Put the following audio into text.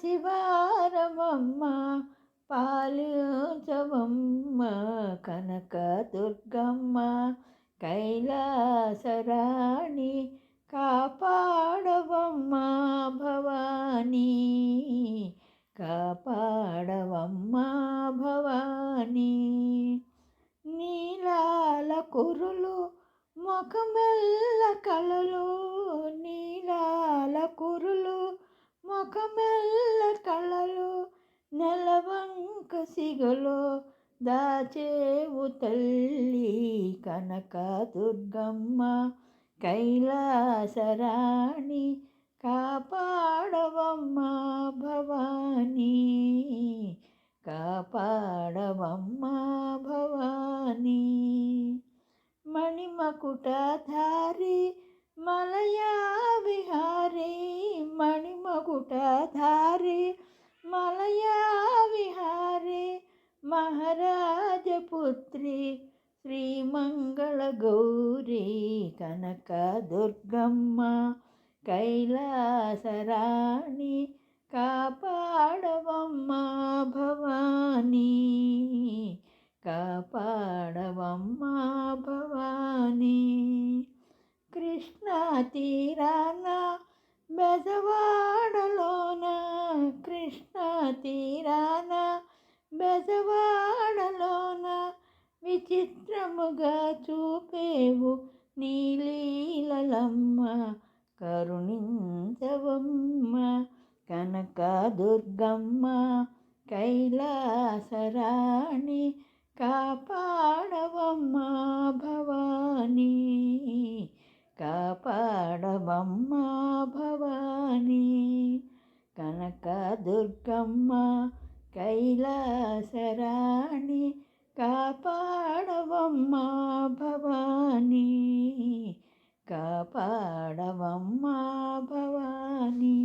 శివారమమ్మ పాలించవమ్మ కనక దుర్గమ్మ కైలాసరాణి కాపాడవమ్మ భవానీ కాపాడవమ్మ భవానీ. నీలాల కురులు ముఖమెల్ల కలలు నీలాల కురులు ముఖమెల్ల నెలవంక దాచేవు తల్లి కనక దుర్గమ్మ కైలాసరాణి కాపాడవమ్మ భవానీ కాపాడవమ్మ భవానీ. మణిమకుటధారి మలయా విహారీ మణిమకుటధారి మలయా విహారీ మహారాజపుత్రి శ్రీమంగళ గౌరీ కనక దుర్గమ్మ కైలాసరాణి కాపాడవమ్మ భవానీ. కాపాడవమ్మ భవానీ. కృష్ణా తీరాన బెజవాడలోన కృష్ణా తీరాన బెజవాడలోన విచిత్రముగా చూపేవు నీలీలమ్మ కరుణించవమ్మ కనక దుర్గమ్మ కైలాసరాణి కాపాడవమ్మ భవానీ. కాపాడవమ్మ భవానీ. కనక దుర్గమ్మ కైలాసరాణి కాపాడవమ్మా భవానీ కాపాడవమ్మా భవానీ.